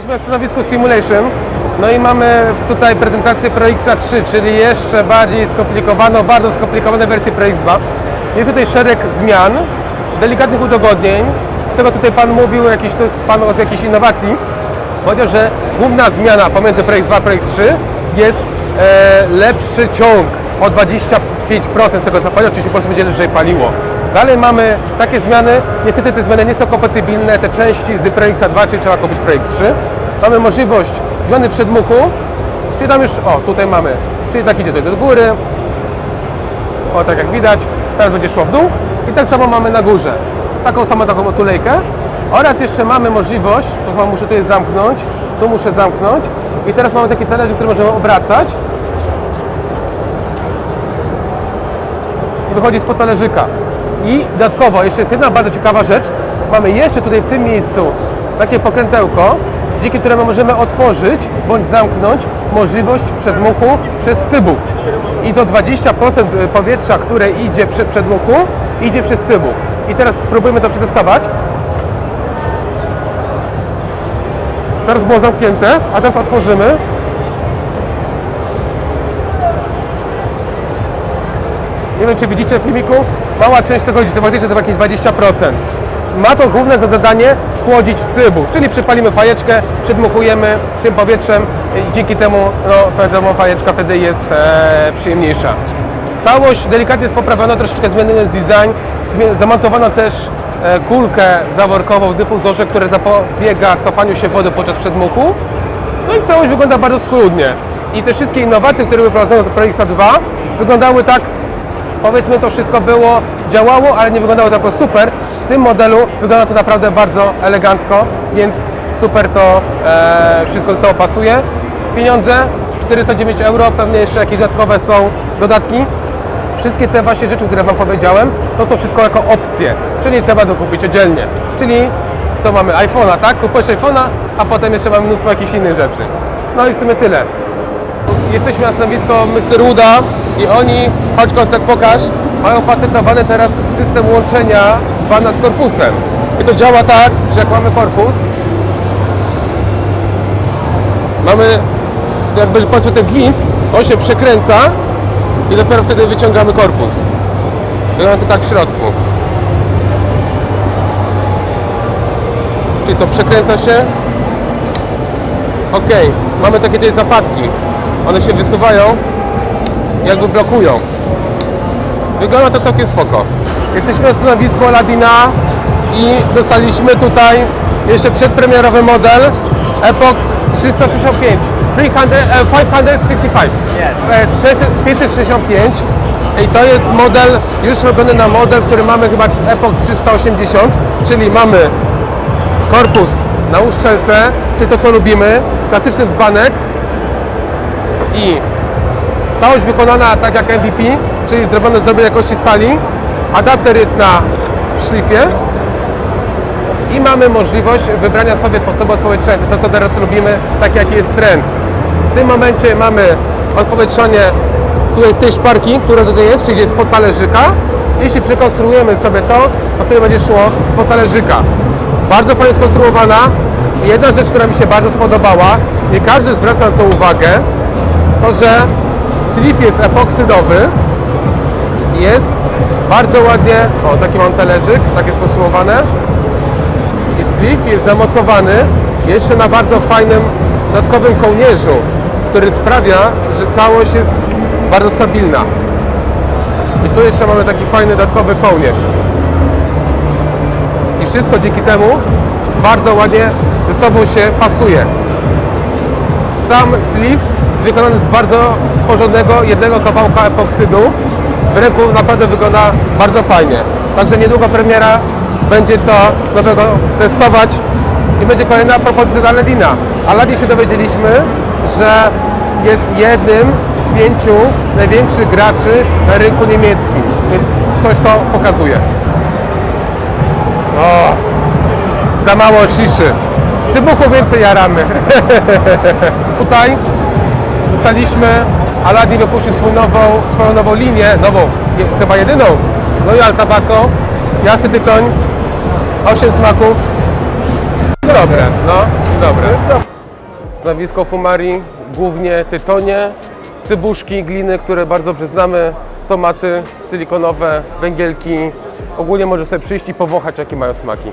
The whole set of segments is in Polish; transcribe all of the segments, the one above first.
Jesteśmy na stanowisku Simulation. No i mamy tutaj prezentację Pro X3, czyli jeszcze bardziej skomplikowaną, bardzo skomplikowane wersję Pro X2. Jest tutaj szereg zmian, delikatnych udogodnień. Z tego co tutaj Pan mówił, jakiś, to jest Pan od jakiejś innowacji. Powiedział, że główna zmiana pomiędzy Pro X2 a Pro X3 jest e, lepszy ciąg o 25% z tego co powiedział, czyli się po prostu będzie lżej paliło. Dalej mamy takie zmiany, niestety te zmiany nie są kompatybilne, te części z Pro X2, czyli trzeba kupić Pro X3. Mamy możliwość zmiany przedmuchu, czyli tam już, o tutaj mamy, czyli tak idzie tutaj do góry, o tak jak widać, teraz będzie szło w dół. I tak samo mamy na górze. Taką samą taką tulejkę oraz jeszcze mamy możliwość, to chyba muszę tutaj zamknąć, tu muszę zamknąć. I teraz mamy taki talerz, który możemy obracać. I wychodzi spod talerzyka. I dodatkowo jeszcze jest jedna bardzo ciekawa rzecz, mamy jeszcze tutaj w tym miejscu takie pokrętełko, dzięki któremu możemy otworzyć bądź zamknąć możliwość przedmuchu przez cybuch. I to 20% powietrza, które idzie przy przedmuchu, idzie przez cybuch. I teraz spróbujmy to przetestować. Teraz było zamknięte, a teraz otworzymy. Nie wiem, czy widzicie w filmiku, mała część tego to faktycznie to jakieś 20%. Ma to główne za zadanie schłodzić cybuch, czyli przypalimy fajeczkę, przedmuchujemy tym powietrzem i dzięki temu no, fajeczka wtedy jest e, przyjemniejsza. Całość delikatnie jest poprawiona, troszeczkę zmieniony jest design, zamontowano też e, kulkę zaworkową w dyfuzorze, która zapobiega cofaniu się wody podczas przedmuchu. No i całość wygląda bardzo schludnie. I te wszystkie innowacje, które wyprowadzono do Proixa 2 wyglądały tak powiedzmy to wszystko było, działało, ale nie wyglądało to jako super. W tym modelu wygląda to naprawdę bardzo elegancko, więc super to e, wszystko ze sobą pasuje. Pieniądze 409 euro, pewnie jeszcze jakieś dodatkowe są dodatki. Wszystkie te właśnie rzeczy, które Wam powiedziałem, to są wszystko jako opcje, czyli trzeba to kupić oddzielnie. Czyli co mamy? iPhone'a, tak? Kupujesz iPhone'a, a potem jeszcze mamy mnóstwo jakichś innych rzeczy. No i w sumie tyle. Jesteśmy na stanowisku Mr. Wooda i oni, chodź Kostek pokaż, mają patentowany teraz system łączenia z bana z korpusem. I to działa tak, że jak mamy korpus, mamy to jakby powiedzmy ten gwint, on się przekręca i dopiero wtedy wyciągamy korpus. Wygląda to tak w środku. Czyli co, przekręca się, Ok, mamy takie tutaj zapadki. One się wysuwają, jakby blokują. Wygląda to całkiem spoko. Jesteśmy na stanowisku Aladina i dostaliśmy tutaj jeszcze przedpremierowy model Epox 365. 300, e, 565. Yes. E, 600 565 i to jest model już robiony na model, który mamy chyba Epox 380, czyli mamy korpus na uszczelce, czyli to co lubimy, klasyczny dzbanek i całość wykonana tak jak MVP, czyli zrobione z dobrej jakości stali. Adapter jest na szlifie i mamy możliwość wybrania sobie sposobu odpowietrzenia, to co teraz lubimy, tak jaki jest trend. W tym momencie mamy odpowietrzenie z tej szparki, która tutaj jest, czyli jest pod talerzyka. Jeśli przekonstruujemy sobie to, to wtedy będzie szło spod talerzyka. Bardzo fajnie skonstruowana. Jedna rzecz, która mi się bardzo spodobała, nie każdy zwraca na to uwagę, to że sleeve jest epoksydowy, jest bardzo ładnie, o taki mam talerzyk, tak jest skonstruowane i sleeve jest zamocowany jeszcze na bardzo fajnym dodatkowym kołnierzu, który sprawia, że całość jest bardzo stabilna. I tu jeszcze mamy taki fajny dodatkowy kołnierz. I wszystko dzięki temu bardzo ładnie ze sobą się pasuje. Sam sleeve jest wykonany z bardzo porządnego jednego kawałka epoksydu. W ręku naprawdę wygląda bardzo fajnie. Także niedługo premiera będzie co nowego testować i będzie kolejna propozycja dla Aladina. Aladin się dowiedzieliśmy, że jest jednym z pięciu największych graczy na rynku niemieckim, więc coś to pokazuje. O, za mało ciszy. Z cybuchu więcej jaramy. Tutaj dostaliśmy, Aladdin wypuścił swój nową, swoją nową linię, nową, je, chyba jedyną, Loyal Tobacco, jasny tytoń, 8 smaków. Dobre, no, dobre. Stanowisko Fumari, głównie tytonie, cybuszki, gliny, które bardzo dobrze znamy, somaty silikonowe, węgielki. Ogólnie może sobie przyjść i powąchać, jakie mają smaki.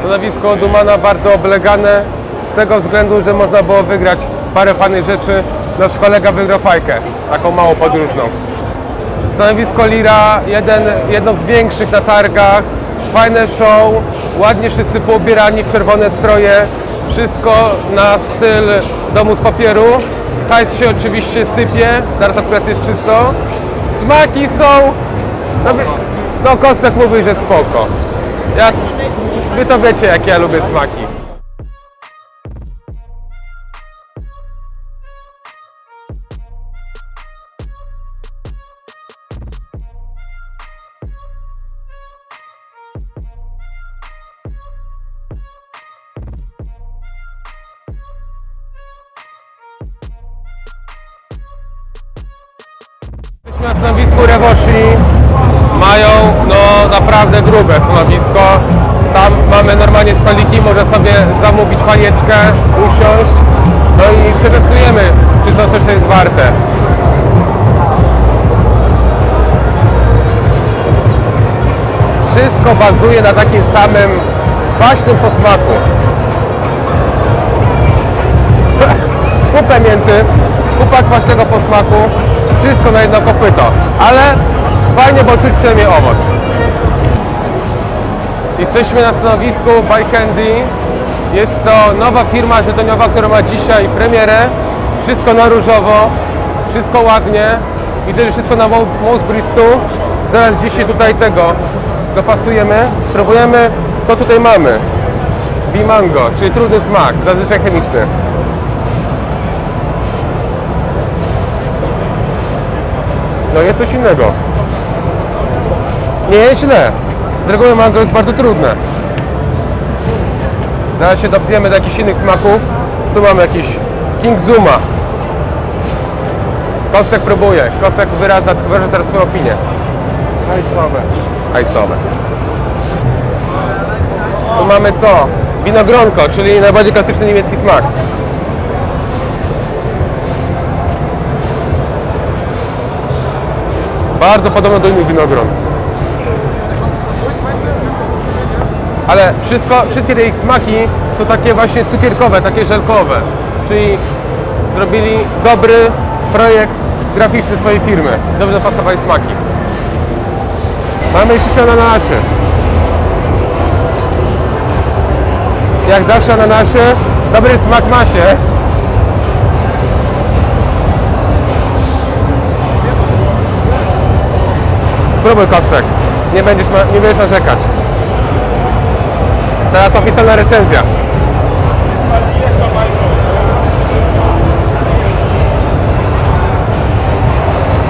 Stanowisko Dumana bardzo oblegane z tego względu, że można było wygrać parę fajnych rzeczy. Nasz kolega wygrał fajkę, taką małą podróżną. Stanowisko Lira, jeden, jedno z większych na targach, fajne show, ładnie wszyscy poubierani w czerwone stroje, wszystko na styl domu z papieru. Hajs się oczywiście sypie, zaraz akurat jest czysto. Smaki są, no, no Kostek mówi, że spoko. Ja, wy to wiecie, jakie ja lubię smaki. Na stanowisku Rewoshi. Mają no naprawdę grube stanowisko. Tam mamy normalnie stoliki, można sobie zamówić fajeczkę, usiąść. No i przetestujemy, czy to coś jest warte. Wszystko bazuje na takim samym kwaśnym posmaku. kupę mięty, kupa kwaśnego posmaku, wszystko na jedno kopyto, ale fajnie, bo czuć przynajmniej owoc. Jesteśmy na stanowisku By Candy. Jest to nowa firma tytoniowa, która ma dzisiaj premierę. Wszystko na różowo, wszystko ładnie. Widzę, że wszystko na Mousbristu. Zaraz dzisiaj tutaj tego dopasujemy. Spróbujemy, co tutaj mamy. Bimango, czyli trudny smak, zazwyczaj chemiczny. No jest coś innego. Nie jest źle. Z reguły mango jest bardzo trudne. Zaraz się dopiemy do jakichś innych smaków. Co mamy? Jakiś King Zuma. Kostek próbuje. Kostek wyraza, wyraża teraz swoją opinię. Hajsławe. Ajsowe. Tu mamy co? Winogronko, czyli najbardziej klasyczny niemiecki smak. Bardzo podobno do innych winogron. Ale wszystko, wszystkie te ich smaki są takie właśnie cukierkowe, takie żelkowe. Czyli zrobili dobry projekt graficzny swojej firmy. Dobrze dopasowali smaki. Mamy jeszcze ananasy. Jak zawsze ananasy, dobry smak ma się. Spróbuj kostek. Nie będziesz, nie będziesz narzekać. Teraz oficjalna recenzja.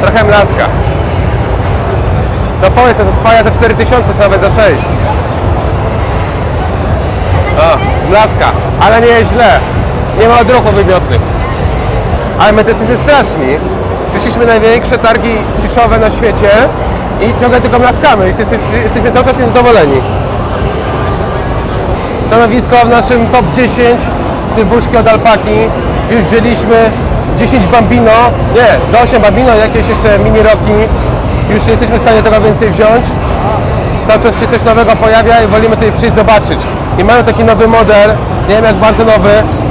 Trochę mlaska. No powiedz, że spaja za 4000, czy nawet za 6. O, blaska, ale nie jest źle. Nie ma odruchów wymiotnych. Ale my to jesteśmy straszni. Przyszliśmy na największe targi szyszowe na świecie i ciągle tylko blaskamy. Jesteśmy, jesteśmy cały czas niezadowoleni. Stanowisko w naszym top 10 cybuszki od alpaki. Już wzięliśmy 10 bambino, nie, za 8 bambino, jakieś jeszcze mini roki. Już nie jesteśmy w stanie tego więcej wziąć. Cały czas się coś nowego pojawia i wolimy tutaj przyjść zobaczyć. I mają taki nowy model, nie wiem jak bardzo nowy,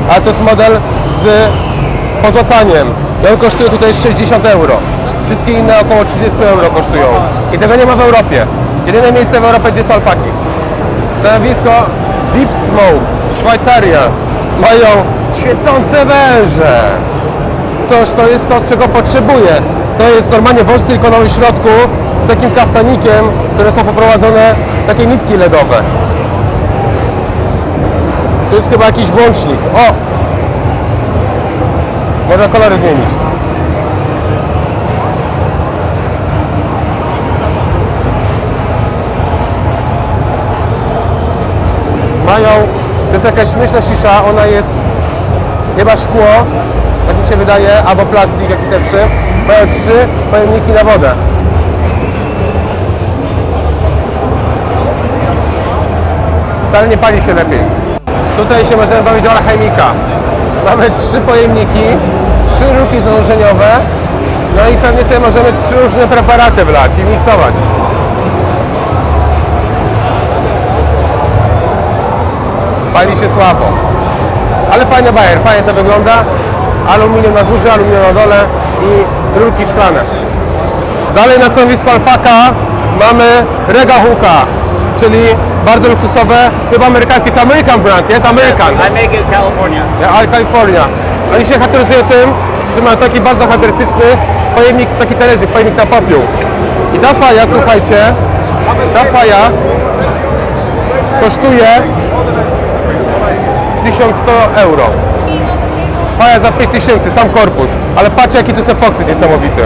ale to jest model z pozłacaniem. I on kosztuje tutaj 60 euro. Wszystkie inne około 30 euro kosztują. I tego nie ma w Europie. Jedyne miejsce w Europie, gdzie są alpaki. Stanowisko Zip Smoke, Szwajcaria. Mają świecące węże. Toż to jest to, czego potrzebuję. To jest normalnie silikonowy w środku z takim kaftanikiem, które są poprowadzone takie nitki LEDowe. To jest chyba jakiś włącznik. O! Można kolory zmienić. Mają, to jest jakaś, myślę, sisza, ona jest chyba szkło, tak mi się wydaje, albo plastik jakiś lepszy. Mają trzy pojemniki na wodę. Wcale nie pali się lepiej. Tutaj się możemy bawić o alchemika. Mamy trzy pojemniki, trzy ruki zanurzeniowe, no i pewnie sobie możemy trzy różne preparaty wlać i miksować. Pali się słabo. Ale fajny bajer, fajnie to wygląda. Aluminium na górze, aluminium na dole i rurki szklane. Dalej na stanowisku Alpaka mamy Rega Hooka, czyli bardzo luksusowe, chyba amerykańskie, jest American brand, jest American. I make it in California. Ja, California. Oni się charakteryzują tym, że mają taki bardzo charakterystyczny pojemnik, taki talerzyk, pojemnik na popiół. I ta faja, słuchajcie, ta faja kosztuje 1100 euro. Faja za 5000, sam korpus. Ale patrzcie jaki tu są foksy niesamowity.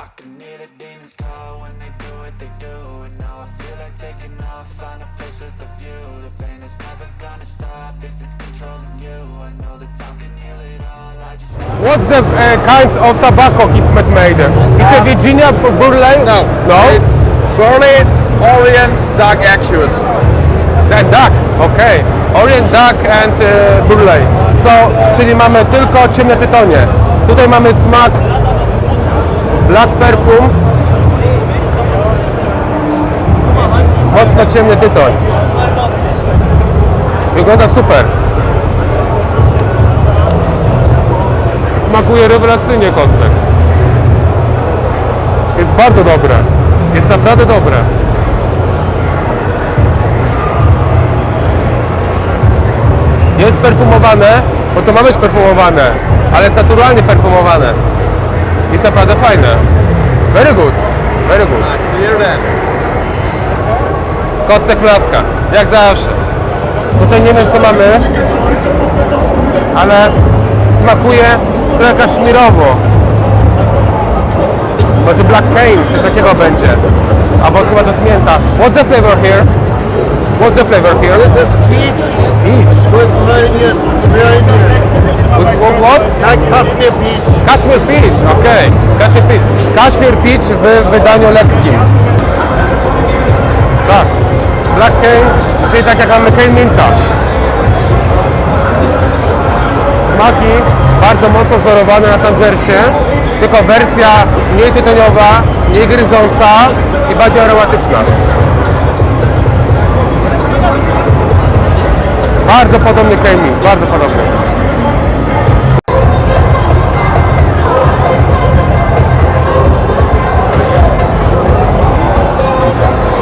I can hear the demons call when they do what they do And now I feel like taking off, find a place with a view The pain is never gonna stop if it's controlling you I know that time can heal it all, I just What's the uh, kinds of tobacco Kismet made? It's a Virginia Burley? No. No? It's Burley Orient Dark Actuals. And duck, okej. Orient duck and uh, burley. So, czyli mamy tylko ciemne tytonie. Tutaj mamy smak black perfume. Mocno ciemny tytoń. Wygląda super. Smakuje rewelacyjnie kostek. Jest bardzo dobre. Jest naprawdę dobre. Jest perfumowane, bo to ma być perfumowane, ale jest naturalnie perfumowane. Jest naprawdę fajne. Very good, very good. See you then. Kostek laska, jak zawsze. Tutaj nie wiem co mamy, ale smakuje trochę kaszmirowo. Może black cane, czy takiego będzie. Albo chyba to jest mięta. What's the flavor here? What's the flavor here? This is peach Peach. with Iranian, What? what? like Kashmir peach. Kashmir Peach, okej. Kashmir Peach. Kashmir Peach w wydaniu lekkim. Tak. Black Cane, czyli tak jak mamy Cane Minta. Smaki bardzo mocno wzorowane na Tangersie, tylko wersja mniej tytoniowa, mniej gryząca i bardziej aromatyczna. Bardzo podobny Cane Mint, bardzo podobny.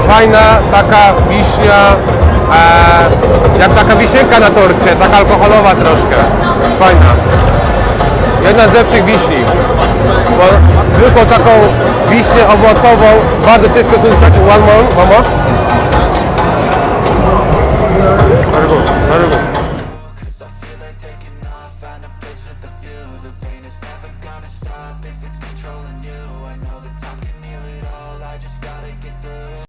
Fajna taka wiśnia, e, jak taka wisienka na torcie, taka alkoholowa troszkę. Fajna. Jedna z lepszych wiśni, bo zwykłą taką wiśnię owocową bardzo ciężko jest uzyskać. One more, more. Very good, very good.